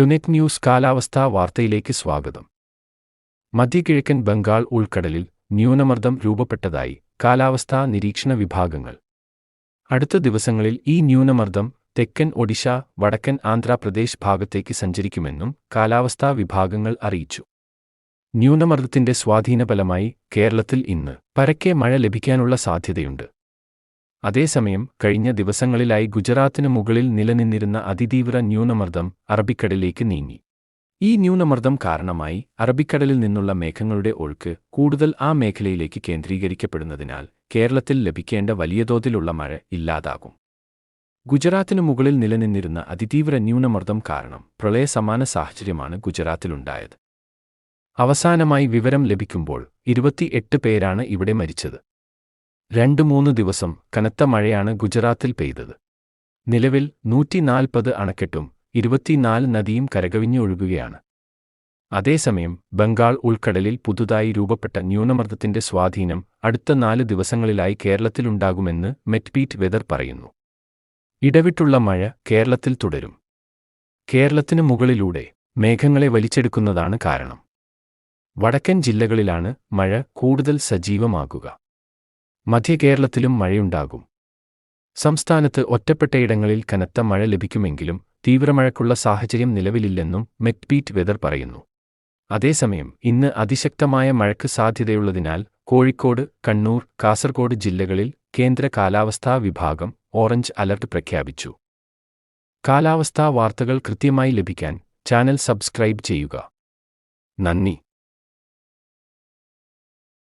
ടുനെറ്റ് news കാലാവസ്ഥാ വാർത്തയിലേക്ക് സ്വാഗതം. മധ്യകിഴക്കൻ ബംഗാൾ ഉൾക്കടലിൽ ന്യൂനമർദ്ദം രൂപപ്പെട്ടതായി കാലാവസ്ഥാ നിരീക്ഷണ വിഭാഗങ്ങൾ. അടുത്ത ദിവസങ്ങളിൽ ഈ ന്യൂനമർദ്ദം തെക്കൻ ഒഡീഷ വടക്കൻ ആന്ധ്രാപ്രദേശ് ഭാഗത്തേക്ക് സഞ്ചരിക്കുമെന്നും കാലാവസ്ഥാ വിഭാഗങ്ങൾ അറിയിച്ചു. ന്യൂനമർദ്ദത്തിന്റെ സ്വാധീനഫലമായി കേരളത്തിൽ ഇന്ന് പരക്കെ മഴ ലഭിക്കാനുള്ള സാധ്യതയുണ്ട്. അതേസമയം കഴിഞ്ഞ ദിവസങ്ങളിലായി ഗുജറാത്തിന് മുകളിൽ നിലനിന്നിരുന്ന അതിതീവ്ര ന്യൂനമർദ്ദം അറബിക്കടലിലേക്ക് നീങ്ങി. ഈ ന്യൂനമർദ്ദം കാരണമായി അറബിക്കടലിൽ നിന്നുള്ള മേഘങ്ങളുടെ ഒഴുക്ക് കൂടുതൽ ആ മേഖലയിലേക്ക് കേന്ദ്രീകരിക്കപ്പെടുന്നതിനാൽ കേരളത്തിൽ ലഭിക്കേണ്ട വലിയ തോതിലുള്ള മഴ ഇല്ലാതാകും. ഗുജറാത്തിനു മുകളിൽ നിലനിന്നിരുന്ന അതിതീവ്ര ന്യൂനമർദ്ദം കാരണം പ്രളയസമാന സാഹചര്യമാണ് ഗുജറാത്തിലുണ്ടായത്. അവസാനമായി വിവരം ലഭിക്കുമ്പോൾ ഇരുപത്തിയെട്ട് പേരാണ് ഇവിടെ മരിച്ചത്. രണ്ട് മൂന്ന് ദിവസം കനത്ത മഴയാണ് ഗുജറാത്തിൽ പെയ്തത്. നിലവിൽ നൂറ്റിനാൽപ്പത് അണക്കെട്ടും ഇരുപത്തിനാല് നദിയും കരകവിഞ്ഞൊഴുകുകയാണ് അതേസമയം ബംഗാൾ ഉൾക്കടലിൽ പുതുതായി രൂപപ്പെട്ട ന്യൂനമർദ്ദത്തിന്റെ സ്വാധീനം അടുത്ത നാല് ദിവസങ്ങളിലായി കേരളത്തിലുണ്ടാകുമെന്ന് മെറ്റ്പീറ്റ് വെതർ പറയുന്നു. ഇടവിട്ടുള്ള മഴ കേരളത്തിൽ തുടരും. കേരളത്തിനു മുകളിലൂടെ മേഘങ്ങളെ വലിച്ചെടുക്കുന്നതാണ് കാരണം. വടക്കൻ ജില്ലകളിലാണ് മഴ കൂടുതൽ സജീവമാകുക. മധ്യകേരളത്തിലും മഴയുണ്ടാകും. സംസ്ഥാനത്ത് ഒറ്റപ്പെട്ടയിടങ്ങളിൽ കനത്ത മഴ ലഭിക്കുമെങ്കിലും തീവ്രമഴയ്ക്കുള്ള സാഹചര്യം നിലവിലില്ലെന്നും മെറ്റ്പീറ്റ് വെതർ പറയുന്നു. അതേസമയം ഇന്ന് അതിശക്തമായ മഴയ്ക്ക് സാധ്യതയുള്ളതിനാൽ കോഴിക്കോട് കണ്ണൂർ കാസർഗോഡ് ജില്ലകളിൽ കേന്ദ്ര കാലാവസ്ഥാ വിഭാഗം ഓറഞ്ച് അലർട്ട് പ്രഖ്യാപിച്ചു. കാലാവസ്ഥാ വാർത്തകൾ കൃത്യമായി ലഭിക്കാൻ ചാനൽ സബ്സ്ക്രൈബ് ചെയ്യുക. നന്ദി.